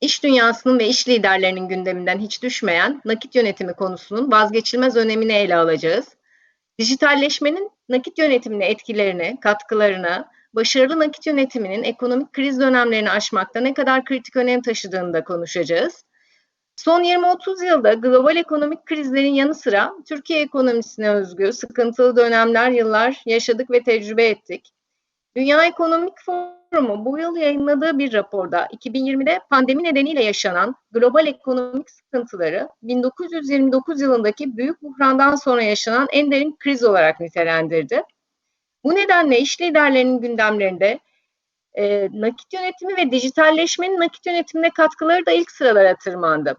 İş dünyasının ve iş liderlerinin gündeminden hiç düşmeyen nakit yönetimi konusunun vazgeçilmez önemini ele alacağız. Dijitalleşmenin nakit yönetimine etkilerini, katkılarını, başarılı nakit yönetiminin ekonomik kriz dönemlerini aşmakta ne kadar kritik önem taşıdığını da konuşacağız. Son 20-30 yılda global ekonomik krizlerin yanı sıra Türkiye ekonomisine özgü sıkıntılı dönemler, yıllar yaşadık ve tecrübe ettik. Dünya Ekonomik Forumu bu yıl yayınladığı bir raporda 2020'de pandemi nedeniyle yaşanan global ekonomik sıkıntıları 1929 yılındaki büyük buhrandan sonra yaşanan en derin kriz olarak nitelendirdi. Bu nedenle iş liderlerinin gündemlerinde e, nakit yönetimi ve dijitalleşmenin nakit yönetimine katkıları da ilk sıralara tırmandı.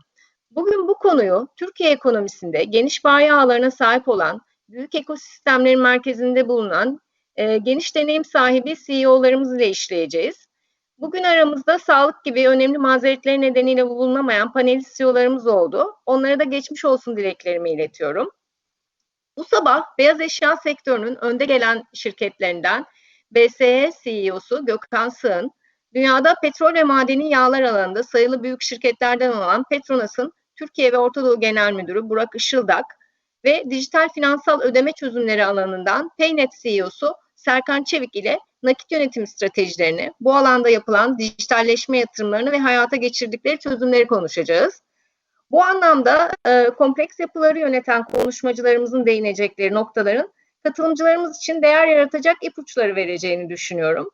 Bugün bu konuyu Türkiye ekonomisinde geniş bayi ağlarına sahip olan, büyük ekosistemlerin merkezinde bulunan e, geniş deneyim sahibi CEO'larımız ile işleyeceğiz. Bugün aramızda sağlık gibi önemli mazeretleri nedeniyle bulunamayan panelist CEO'larımız oldu. Onlara da geçmiş olsun dileklerimi iletiyorum. Bu sabah beyaz eşya sektörünün önde gelen şirketlerinden BSE CEO'su Gökhan Sığın, dünyada petrol ve madeni yağlar alanında sayılı büyük şirketlerden olan Petronas'ın Türkiye ve Orta Doğu Genel Müdürü Burak Işıldak ve dijital finansal ödeme çözümleri alanından Paynet CEO'su Serkan Çevik ile nakit yönetim stratejilerini, bu alanda yapılan dijitalleşme yatırımlarını ve hayata geçirdikleri çözümleri konuşacağız. Bu anlamda e, kompleks yapıları yöneten konuşmacılarımızın değinecekleri noktaların katılımcılarımız için değer yaratacak ipuçları vereceğini düşünüyorum.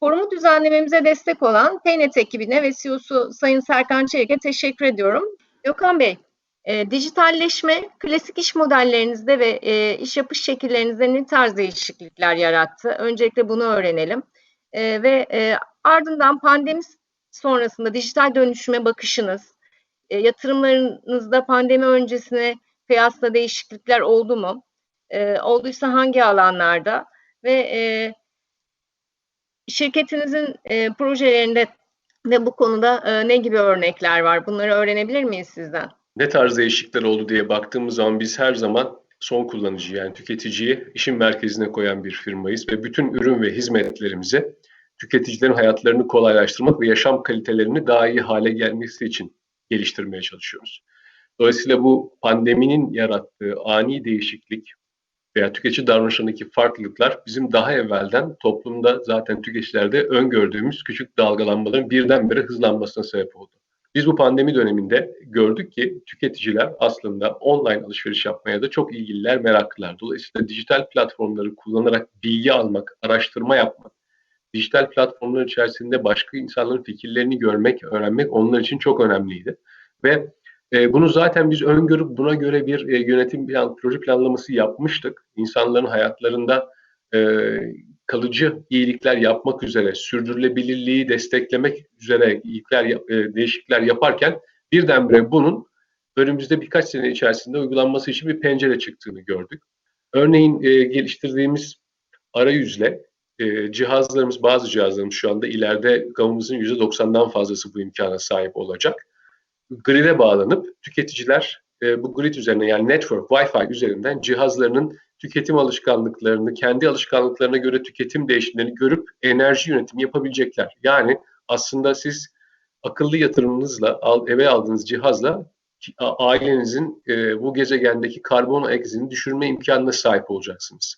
Forumu düzenlememize destek olan Paynet ekibine ve CEO'su Sayın Serkan Çelik'e teşekkür ediyorum. Gökhan Bey, e, dijitalleşme klasik iş modellerinizde ve e, iş yapış şekillerinizde ne tarz değişiklikler yarattı? Öncelikle bunu öğrenelim. E, ve e, ardından pandemi sonrasında dijital dönüşüme bakışınız, e, yatırımlarınızda pandemi öncesine kıyasla değişiklikler oldu mu? E, olduysa hangi alanlarda? Ve e, şirketinizin e, projelerinde de bu konuda e, ne gibi örnekler var? Bunları öğrenebilir miyiz sizden? Ne tarz değişiklikler oldu diye baktığımız zaman biz her zaman son kullanıcı yani tüketiciyi işin merkezine koyan bir firmayız ve bütün ürün ve hizmetlerimizi tüketicilerin hayatlarını kolaylaştırmak ve yaşam kalitelerini daha iyi hale gelmesi için geliştirmeye çalışıyoruz. Dolayısıyla bu pandeminin yarattığı ani değişiklik veya tüketici davranışlarındaki farklılıklar bizim daha evvelden toplumda zaten tüketicilerde öngördüğümüz küçük dalgalanmaların birdenbire hızlanmasına sebep oldu. Biz bu pandemi döneminde gördük ki tüketiciler aslında online alışveriş yapmaya da çok ilgililer, meraklılar. Dolayısıyla dijital platformları kullanarak bilgi almak, araştırma yapmak, dijital platformlar içerisinde başka insanların fikirlerini görmek, öğrenmek onlar için çok önemliydi. Ve e, bunu zaten biz öngörüp buna göre bir e, yönetim plan, proje planlaması yapmıştık. İnsanların hayatlarında e, kalıcı iyilikler yapmak üzere, sürdürülebilirliği desteklemek üzere iyilikler, e, değişiklikler yaparken birdenbire bunun önümüzde birkaç sene içerisinde uygulanması için bir pencere çıktığını gördük. Örneğin e, geliştirdiğimiz arayüzle e, cihazlarımız, bazı cihazlarımız şu anda ileride gamımızın %90'dan fazlası bu imkana sahip olacak. Grid'e bağlanıp tüketiciler e, bu grid üzerine yani network, Wi-Fi üzerinden cihazlarının tüketim alışkanlıklarını, kendi alışkanlıklarına göre tüketim değişimlerini görüp enerji yönetimi yapabilecekler. Yani aslında siz akıllı yatırımınızla, eve aldığınız cihazla ailenizin e, bu gezegendeki karbon ayak izini düşürme imkanına sahip olacaksınız.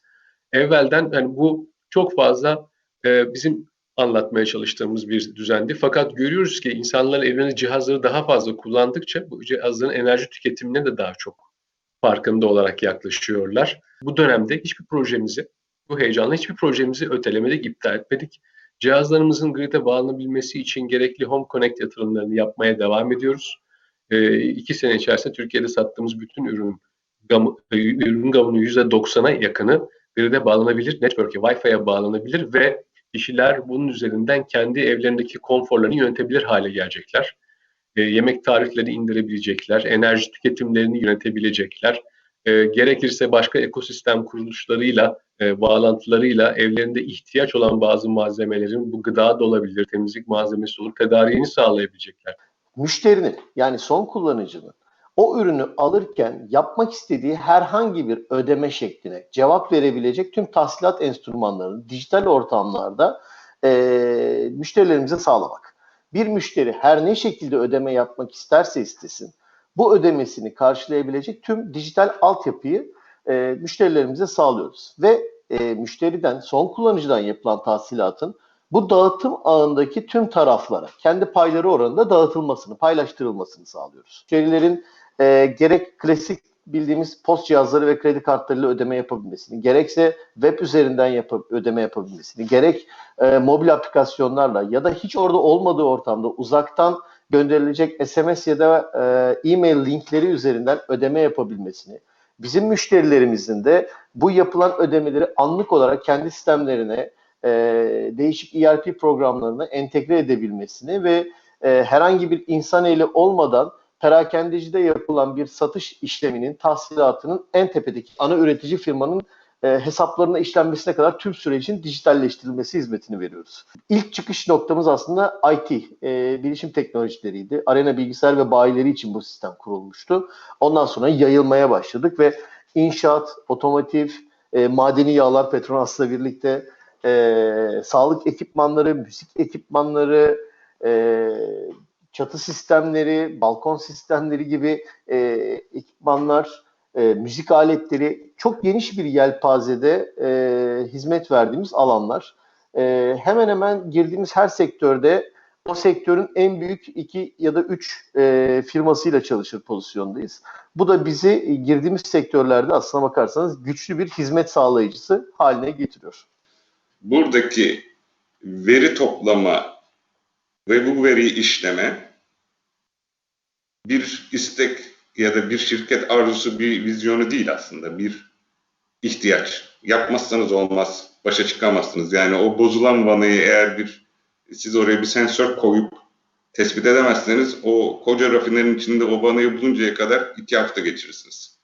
Evvelden yani bu çok fazla e, bizim anlatmaya çalıştığımız bir düzendi. Fakat görüyoruz ki insanlar evlerinde cihazları daha fazla kullandıkça bu cihazların enerji tüketimine de daha çok farkında olarak yaklaşıyorlar. Bu dönemde hiçbir projemizi, bu heyecanla hiçbir projemizi ötelemedik, iptal etmedik. Cihazlarımızın grid'e bağlanabilmesi için gerekli Home Connect yatırımlarını yapmaya devam ediyoruz. E, iki sene içerisinde Türkiye'de sattığımız bütün ürün gamı, ürün gamının %90'a yakını grid'e bağlanabilir, network'e, Wi-Fi'ye bağlanabilir ve kişiler bunun üzerinden kendi evlerindeki konforlarını yönetebilir hale gelecekler. E, yemek tariflerini indirebilecekler, enerji tüketimlerini yönetebilecekler. E, gerekirse başka ekosistem kuruluşlarıyla, e, bağlantılarıyla evlerinde ihtiyaç olan bazı malzemelerin bu gıda da olabilir, temizlik malzemesi olur, tedariğini sağlayabilecekler. Müşterinin yani son kullanıcının o ürünü alırken yapmak istediği herhangi bir ödeme şekline cevap verebilecek tüm tahsilat enstrümanlarını dijital ortamlarda e, müşterilerimize sağlamak. Bir müşteri her ne şekilde ödeme yapmak isterse istesin, bu ödemesini karşılayabilecek tüm dijital altyapıyı e, müşterilerimize sağlıyoruz. Ve e, müşteriden, son kullanıcıdan yapılan tahsilatın bu dağıtım ağındaki tüm taraflara kendi payları oranında dağıtılmasını, paylaştırılmasını sağlıyoruz. Müşterilerin e, gerek klasik bildiğimiz post cihazları ve kredi kartlarıyla ödeme yapabilmesini, gerekse web üzerinden yapıp ödeme yapabilmesini, gerek e, mobil aplikasyonlarla ya da hiç orada olmadığı ortamda uzaktan gönderilecek SMS ya da e, e-mail linkleri üzerinden ödeme yapabilmesini, bizim müşterilerimizin de bu yapılan ödemeleri anlık olarak kendi sistemlerine, e, değişik ERP programlarına entegre edebilmesini ve e, herhangi bir insan eli olmadan perakendecide yapılan bir satış işleminin tahsilatının en tepedeki ana üretici firmanın e, hesaplarına işlenmesine kadar tüm sürecin dijitalleştirilmesi hizmetini veriyoruz. İlk çıkış noktamız aslında IT, e, bilişim teknolojileriydi. Arena bilgisayar ve bayileri için bu sistem kurulmuştu. Ondan sonra yayılmaya başladık ve inşaat, otomotiv, e, madeni yağlar Petronas'la birlikte e, sağlık ekipmanları, müzik ekipmanları, e, çatı sistemleri, balkon sistemleri gibi e, ekipmanlar, e, müzik aletleri çok geniş bir yelpazede e, hizmet verdiğimiz alanlar. E, hemen hemen girdiğimiz her sektörde o sektörün en büyük iki ya da üç e, firmasıyla çalışır pozisyondayız. Bu da bizi girdiğimiz sektörlerde aslına bakarsanız güçlü bir hizmet sağlayıcısı haline getiriyor. Buradaki veri toplama ve bu veriyi işleme bir istek ya da bir şirket arzusu, bir vizyonu değil aslında. Bir ihtiyaç. Yapmazsanız olmaz, başa çıkamazsınız. Yani o bozulan vanayı eğer bir siz oraya bir sensör koyup tespit edemezseniz o koca rafinerin içinde o vanayı buluncaya kadar iki hafta geçirirsiniz.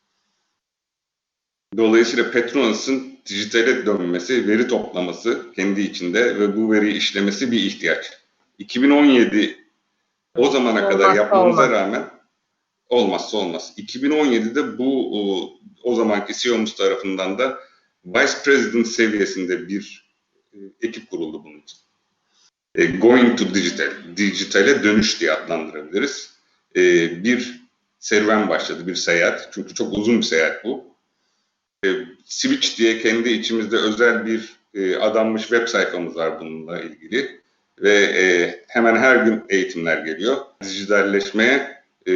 Dolayısıyla Petronas'ın dijitale dönmesi, veri toplaması kendi içinde ve bu veriyi işlemesi bir ihtiyaç. 2017 o zamana kadar yapmamıza rağmen olmazsa olmaz. 2017'de bu o, zamanki CEO'muz tarafından da Vice President seviyesinde bir e, ekip kuruldu bunun için. E, going to Digital, dijitale dönüş diye adlandırabiliriz. E, bir serüven başladı, bir seyahat. Çünkü çok uzun bir seyahat bu. Switch diye kendi içimizde özel bir e, adanmış web sayfamız var bununla ilgili. Ve hemen her gün eğitimler geliyor. Dijitalleşmeye e,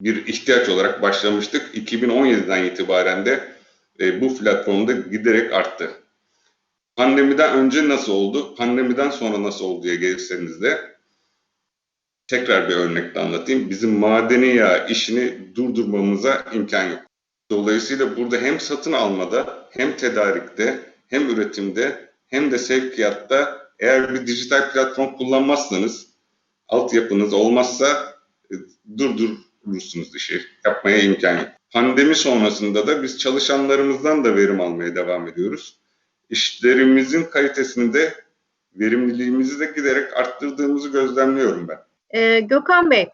bir ihtiyaç olarak başlamıştık. 2017'den itibaren de e, bu platformda giderek arttı. Pandemiden önce nasıl oldu, pandemiden sonra nasıl oldu diye gelirseniz de tekrar bir örnekle anlatayım. Bizim madeni yağ işini durdurmamıza imkan yok. Dolayısıyla burada hem satın almada, hem tedarikte, hem üretimde, hem de sevkiyatta eğer bir dijital platform kullanmazsanız, altyapınız olmazsa e, durdurursunuz işi. Yapmaya imkan yok. Pandemi sonrasında da biz çalışanlarımızdan da verim almaya devam ediyoruz. İşlerimizin kalitesini de verimliliğimizi de giderek arttırdığımızı gözlemliyorum ben. Ee, Gökhan Bey,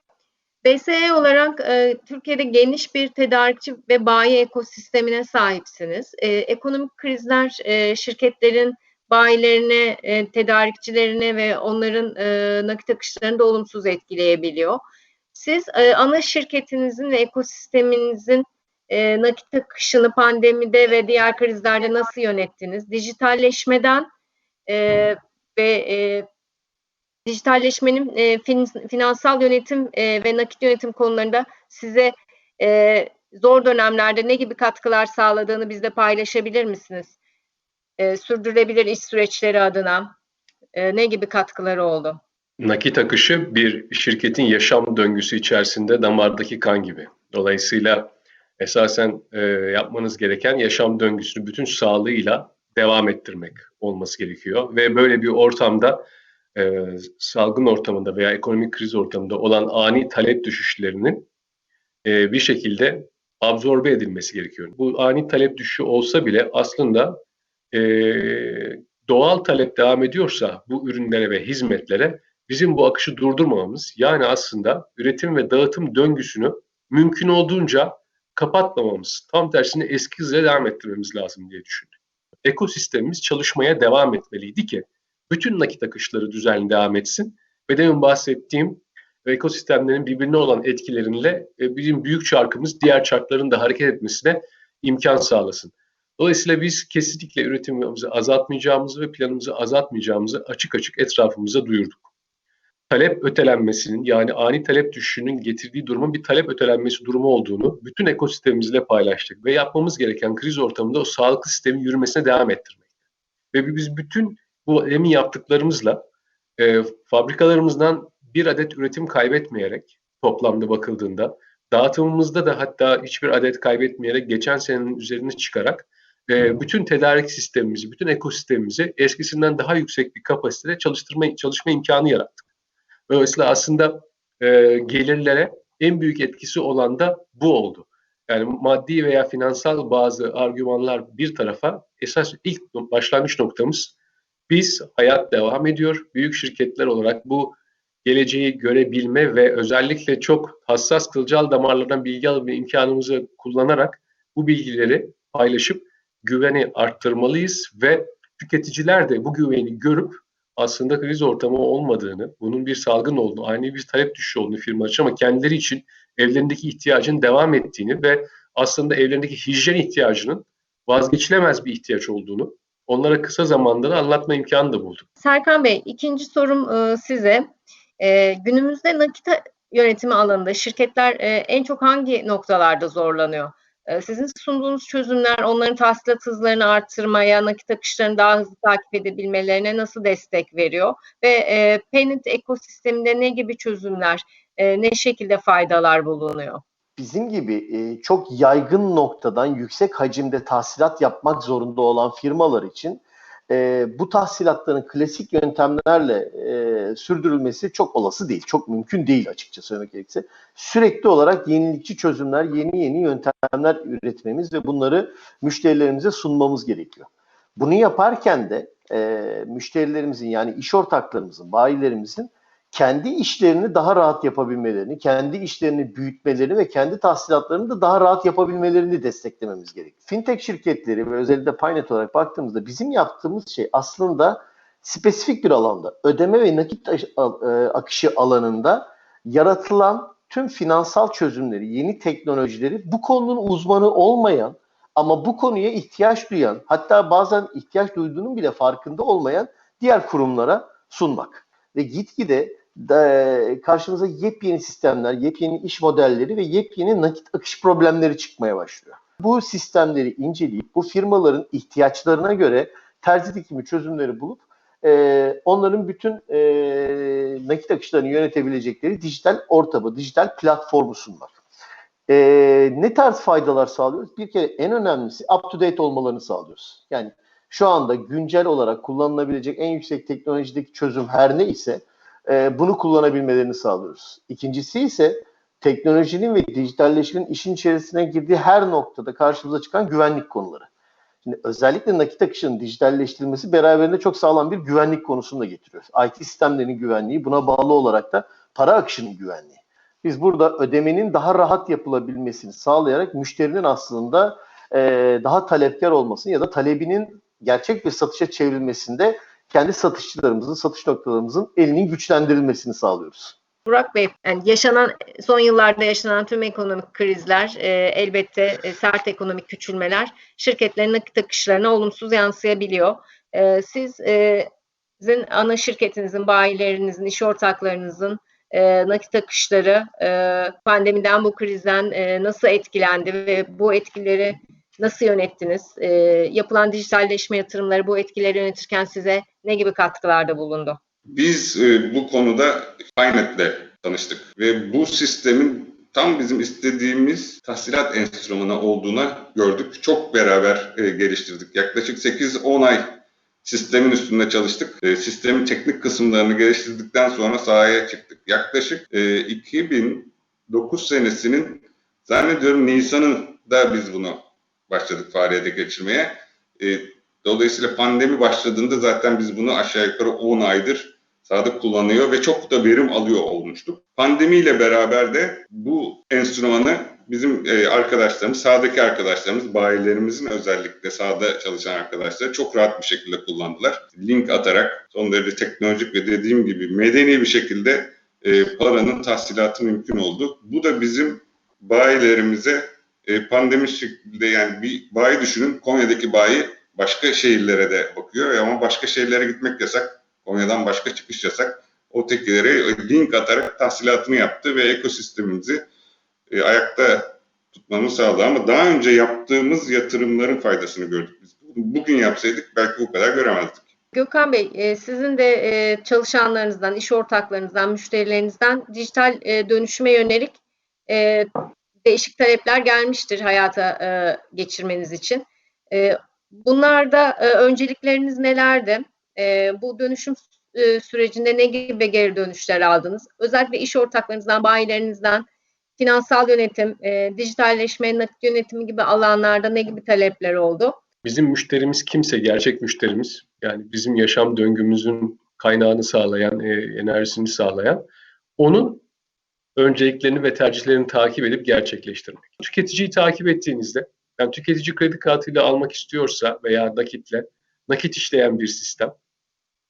BSE olarak e, Türkiye'de geniş bir tedarikçi ve bayi ekosistemine sahipsiniz. E, ekonomik krizler e, şirketlerin bayilerine, e, tedarikçilerine ve onların e, nakit akışlarını da olumsuz etkileyebiliyor. Siz e, ana şirketinizin ve ekosisteminizin e, nakit akışını pandemide ve diğer krizlerde nasıl yönettiniz? Dijitalleşmeden e, ve e, dijitalleşmenin e, fin- finansal yönetim e, ve nakit yönetim konularında size e, zor dönemlerde ne gibi katkılar sağladığını bizle paylaşabilir misiniz? E, sürdürülebilir iş süreçleri adına e, ne gibi katkıları oldu? Nakit akışı bir şirketin yaşam döngüsü içerisinde damardaki kan gibi. Dolayısıyla esasen e, yapmanız gereken yaşam döngüsünü bütün sağlığıyla devam ettirmek olması gerekiyor. Ve böyle bir ortamda e, salgın ortamında veya ekonomik kriz ortamında olan ani talep düşüşlerinin e, bir şekilde absorbe edilmesi gerekiyor. Bu ani talep düşüşü olsa bile aslında e, doğal talep devam ediyorsa bu ürünlere ve hizmetlere bizim bu akışı durdurmamamız yani aslında üretim ve dağıtım döngüsünü mümkün olduğunca kapatmamamız, tam tersine eski hızla devam ettirmemiz lazım diye düşündüm. ekosistemimiz çalışmaya devam etmeliydi ki bütün nakit akışları düzenli devam etsin ve demin bahsettiğim ekosistemlerin birbirine olan etkileriyle e, bizim büyük çarkımız diğer çarkların da hareket etmesine imkan sağlasın. Dolayısıyla biz kesinlikle üretimimizi azaltmayacağımızı ve planımızı azaltmayacağımızı açık açık etrafımıza duyurduk. Talep ötelenmesinin yani ani talep düşüşünün getirdiği durumun bir talep ötelenmesi durumu olduğunu bütün ekosistemimizle paylaştık ve yapmamız gereken kriz ortamında o sağlıklı sistemin yürümesine devam ettirmek. Ve biz bütün bu emin yaptıklarımızla e, fabrikalarımızdan bir adet üretim kaybetmeyerek toplamda bakıldığında dağıtımımızda da hatta hiçbir adet kaybetmeyerek geçen senenin üzerine çıkarak e, bütün tedarik sistemimizi, bütün ekosistemimizi eskisinden daha yüksek bir kapasitede çalıştırma çalışma imkanı yarattık. Dolayısıyla aslında e, gelirlere en büyük etkisi olan da bu oldu. Yani maddi veya finansal bazı argümanlar bir tarafa esas ilk başlangıç noktamız biz hayat devam ediyor. Büyük şirketler olarak bu geleceği görebilme ve özellikle çok hassas kılcal damarlardan bilgi alma imkanımızı kullanarak bu bilgileri paylaşıp güveni arttırmalıyız ve tüketiciler de bu güveni görüp aslında kriz ortamı olmadığını, bunun bir salgın olduğunu, ani bir talep düşüşü olduğunu firma için ama kendileri için evlerindeki ihtiyacın devam ettiğini ve aslında evlerindeki hijyen ihtiyacının vazgeçilemez bir ihtiyaç olduğunu onlara kısa zamanda da anlatma imkanı da bulduk. Serkan Bey, ikinci sorum e, size. E, günümüzde nakit yönetimi alanında şirketler e, en çok hangi noktalarda zorlanıyor? E, sizin sunduğunuz çözümler onların tahsilat hızlarını arttırmaya, nakit akışlarını daha hızlı takip edebilmelerine nasıl destek veriyor? Ve e, payment ekosisteminde ne gibi çözümler, e, ne şekilde faydalar bulunuyor? Bizim gibi e, çok yaygın noktadan yüksek hacimde tahsilat yapmak zorunda olan firmalar için e, bu tahsilatların klasik yöntemlerle e, sürdürülmesi çok olası değil. Çok mümkün değil açıkça söylemek gerekirse. Sürekli olarak yenilikçi çözümler, yeni yeni yöntemler üretmemiz ve bunları müşterilerimize sunmamız gerekiyor. Bunu yaparken de e, müşterilerimizin yani iş ortaklarımızın, bayilerimizin kendi işlerini daha rahat yapabilmelerini, kendi işlerini büyütmelerini ve kendi tahsilatlarını da daha rahat yapabilmelerini desteklememiz gerekiyor. Fintech şirketleri ve özellikle Paynet olarak baktığımızda bizim yaptığımız şey aslında spesifik bir alanda, ödeme ve nakit akışı alanında yaratılan tüm finansal çözümleri, yeni teknolojileri bu konunun uzmanı olmayan ama bu konuya ihtiyaç duyan, hatta bazen ihtiyaç duyduğunun bile farkında olmayan diğer kurumlara sunmak. Ve gitgide de, karşımıza yepyeni sistemler, yepyeni iş modelleri ve yepyeni nakit akış problemleri çıkmaya başlıyor. Bu sistemleri inceleyip bu firmaların ihtiyaçlarına göre terzi dikimi çözümleri bulup e, onların bütün e, nakit akışlarını yönetebilecekleri dijital ortamı, dijital platformu sunmak. E, ne tarz faydalar sağlıyoruz? Bir kere en önemlisi up to date olmalarını sağlıyoruz. Yani şu anda güncel olarak kullanılabilecek en yüksek teknolojideki çözüm her ne ise e, bunu kullanabilmelerini sağlıyoruz. İkincisi ise teknolojinin ve dijitalleşmenin işin içerisine girdiği her noktada karşımıza çıkan güvenlik konuları. Şimdi özellikle nakit akışının dijitalleştirilmesi beraberinde çok sağlam bir güvenlik konusunu da getiriyor. IT sistemlerinin güvenliği, buna bağlı olarak da para akışının güvenliği. Biz burada ödemenin daha rahat yapılabilmesini sağlayarak müşterinin aslında e, daha talepkar olmasını ya da talebinin gerçek bir satışa çevrilmesinde kendi satışçılarımızın, satış noktalarımızın elinin güçlendirilmesini sağlıyoruz. Burak Bey, yani yaşanan son yıllarda yaşanan tüm ekonomik krizler, e, elbette e, sert ekonomik küçülmeler şirketlerin nakit akışlarına olumsuz yansıyabiliyor. E, siz e, sizin ana şirketinizin, bayilerinizin, iş ortaklarınızın e, nakit akışları e, pandemiden bu krizden e, nasıl etkilendi ve bu etkileri nasıl yönettiniz? E, yapılan dijitalleşme yatırımları bu etkileri yönetirken size ne gibi katkılarda bulundu? Biz e, bu konuda Finet'le tanıştık ve bu sistemin tam bizim istediğimiz tahsilat enstrümanı olduğuna gördük. Çok beraber e, geliştirdik. Yaklaşık 8-10 ay sistemin üstünde çalıştık. E, sistemin teknik kısımlarını geliştirdikten sonra sahaya çıktık. Yaklaşık e, 2009 senesinin zannediyorum Nisan'ında biz bunu başladık faaliyete geçirmeye. E, dolayısıyla pandemi başladığında zaten biz bunu aşağı yukarı 10 aydır sadık kullanıyor ve çok da verim alıyor olmuştuk. Pandemiyle beraber de bu enstrümanı bizim e, arkadaşlarımız, sahadaki arkadaşlarımız, bayilerimizin özellikle sahada çalışan arkadaşlar çok rahat bir şekilde kullandılar. Link atarak son derece teknolojik ve dediğim gibi medeni bir şekilde e, paranın tahsilatı mümkün oldu. Bu da bizim bayilerimize e, pandemi şeklinde yani bir bayi düşünün Konya'daki bayi başka şehirlere de bakıyor ama başka şehirlere gitmek yasak. Konya'dan başka çıkış yasak. O tekilere link atarak tahsilatını yaptı ve ekosistemimizi e, ayakta tutmamız sağladı. Ama daha önce yaptığımız yatırımların faydasını gördük biz. Bugün yapsaydık belki bu kadar göremezdik. Gökhan Bey, e, sizin de e, çalışanlarınızdan, iş ortaklarınızdan, müşterilerinizden dijital e, dönüşüme yönelik e, değişik talepler gelmiştir hayata e, geçirmeniz için. E, bunlarda e, öncelikleriniz nelerdi? E, bu dönüşüm e, sürecinde ne gibi geri dönüşler aldınız? Özellikle iş ortaklarınızdan, bayilerinizden, finansal yönetim, e, dijitalleşme, nakit yönetimi gibi alanlarda ne gibi talepler oldu? Bizim müşterimiz kimse gerçek müşterimiz. Yani bizim yaşam döngümüzün kaynağını sağlayan, e, enerjisini sağlayan onun önceliklerini ve tercihlerini takip edip gerçekleştirmek. Tüketiciyi takip ettiğinizde, yani tüketici kredi kartıyla almak istiyorsa veya nakitle, nakit işleyen bir sistem,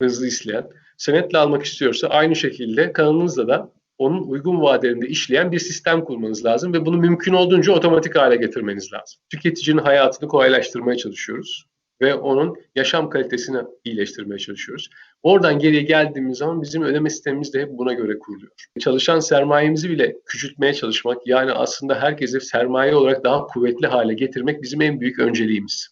hızlı işleyen, senetle almak istiyorsa aynı şekilde kanalınızda da onun uygun vadelerinde işleyen bir sistem kurmanız lazım ve bunu mümkün olduğunca otomatik hale getirmeniz lazım. Tüketicinin hayatını kolaylaştırmaya çalışıyoruz ve onun yaşam kalitesini iyileştirmeye çalışıyoruz. Oradan geriye geldiğimiz zaman bizim ödeme sistemimiz de hep buna göre kuruluyor. Çalışan sermayemizi bile küçültmeye çalışmak yani aslında herkese sermaye olarak daha kuvvetli hale getirmek bizim en büyük önceliğimiz.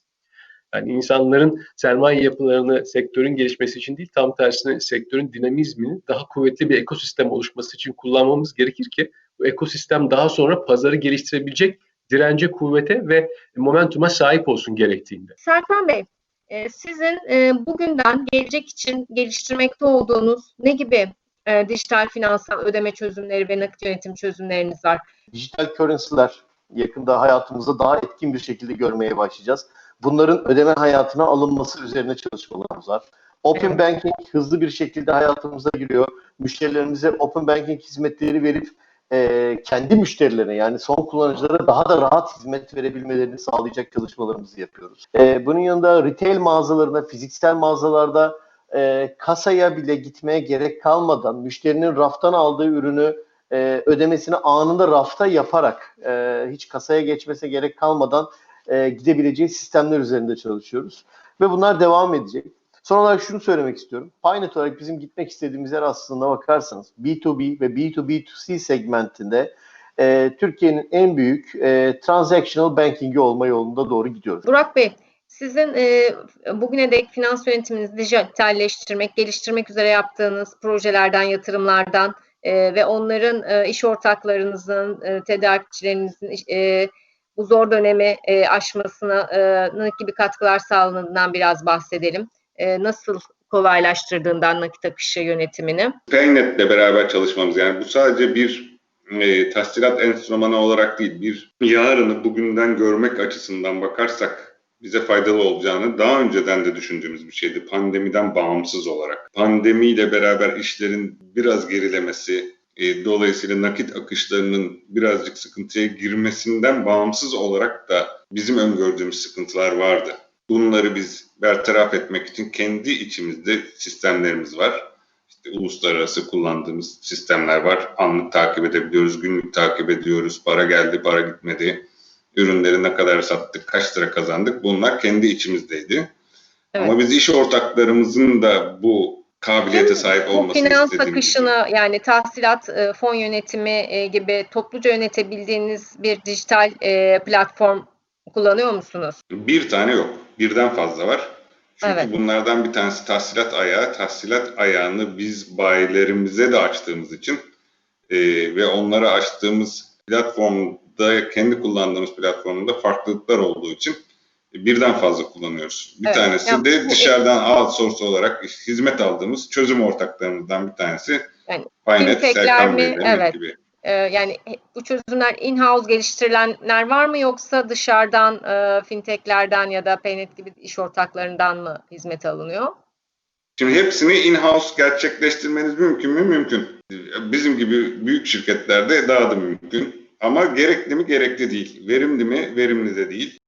Yani insanların sermaye yapılarını sektörün gelişmesi için değil tam tersine sektörün dinamizmini daha kuvvetli bir ekosistem oluşması için kullanmamız gerekir ki bu ekosistem daha sonra pazarı geliştirebilecek dirence, kuvvete ve momentuma sahip olsun gerektiğinde. Serkan Bey, e, sizin e, bugünden gelecek için geliştirmekte olduğunuz ne gibi e, dijital finansal ödeme çözümleri ve nakit yönetim çözümleriniz var? Dijital currency'ler yakında hayatımızda daha etkin bir şekilde görmeye başlayacağız. Bunların ödeme hayatına alınması üzerine çalışmalarımız var. Open Evet. Banking hızlı bir şekilde hayatımıza giriyor. Müşterilerimize Open Banking hizmetleri verip e, kendi müşterilerine yani son kullanıcılara daha da rahat hizmet verebilmelerini sağlayacak çalışmalarımızı yapıyoruz. E, bunun yanında retail mağazalarında, fiziksel mağazalarda e, kasaya bile gitmeye gerek kalmadan müşterinin raftan aldığı ürünü e, ödemesini anında rafta yaparak e, hiç kasaya geçmese gerek kalmadan e, gidebileceği sistemler üzerinde çalışıyoruz. Ve bunlar devam edecek. Son olarak şunu söylemek istiyorum. Paynet olarak bizim gitmek istediğimiz yer aslında bakarsanız B2B ve B2B2C segmentinde e, Türkiye'nin en büyük e, transactional banking'i olma yolunda doğru gidiyoruz. Burak Bey, sizin e, bugüne dek finans yönetiminizi dijitalleştirmek, geliştirmek üzere yaptığınız projelerden, yatırımlardan e, ve onların e, iş ortaklarınızın, e, tedarikçilerinizin e, bu zor dönemi e, aşmasına e, gibi katkılar sağladığından biraz bahsedelim. E, nasıl kolaylaştırdığından nakit akışı yönetimini. Paynet'le beraber çalışmamız yani bu sadece bir e, tahsilat enstrümanı olarak değil, bir yarını bugünden görmek açısından bakarsak bize faydalı olacağını daha önceden de düşündüğümüz bir şeydi. Pandemiden bağımsız olarak. Pandemiyle beraber işlerin biraz gerilemesi, e, dolayısıyla nakit akışlarının birazcık sıkıntıya girmesinden bağımsız olarak da bizim öngördüğümüz sıkıntılar vardı. Bunları biz bertaraf etmek için kendi içimizde sistemlerimiz var. İşte uluslararası kullandığımız sistemler var. Anlık takip edebiliyoruz, günlük takip ediyoruz. Para geldi, para gitmedi. Ürünleri ne kadar sattık, kaç lira kazandık. Bunlar kendi içimizdeydi. Evet. Ama biz iş ortaklarımızın da bu kabiliyete sahip Bu olmasını finans akışını yani tahsilat, e, fon yönetimi e, gibi topluca yönetebildiğiniz bir dijital e, platform kullanıyor musunuz? Bir tane yok. Birden fazla var. Çünkü Evet. bunlardan bir tanesi tahsilat ayağı. Tahsilat ayağını biz bayilerimize de açtığımız için e, ve onlara açtığımız platformda, kendi kullandığımız platformda farklılıklar olduğu için birden fazla kullanıyoruz. Bir Evet. tanesi Yani de bu- dışarıdan outsource olarak hizmet aldığımız çözüm ortaklarımızdan bir tanesi. Yani fintechler Serkan? Bey, Evet. gibi. E, yani bu çözümler in-house geliştirilenler var mı yoksa dışarıdan e, fintechlerden ya da Paynet gibi iş ortaklarından mı hizmet alınıyor? Şimdi hepsini in-house gerçekleştirmeniz mümkün mü? Mümkün. Bizim gibi büyük şirketlerde daha da mümkün. Ama gerekli mi gerekli değil. Verimli mi verimli de değil.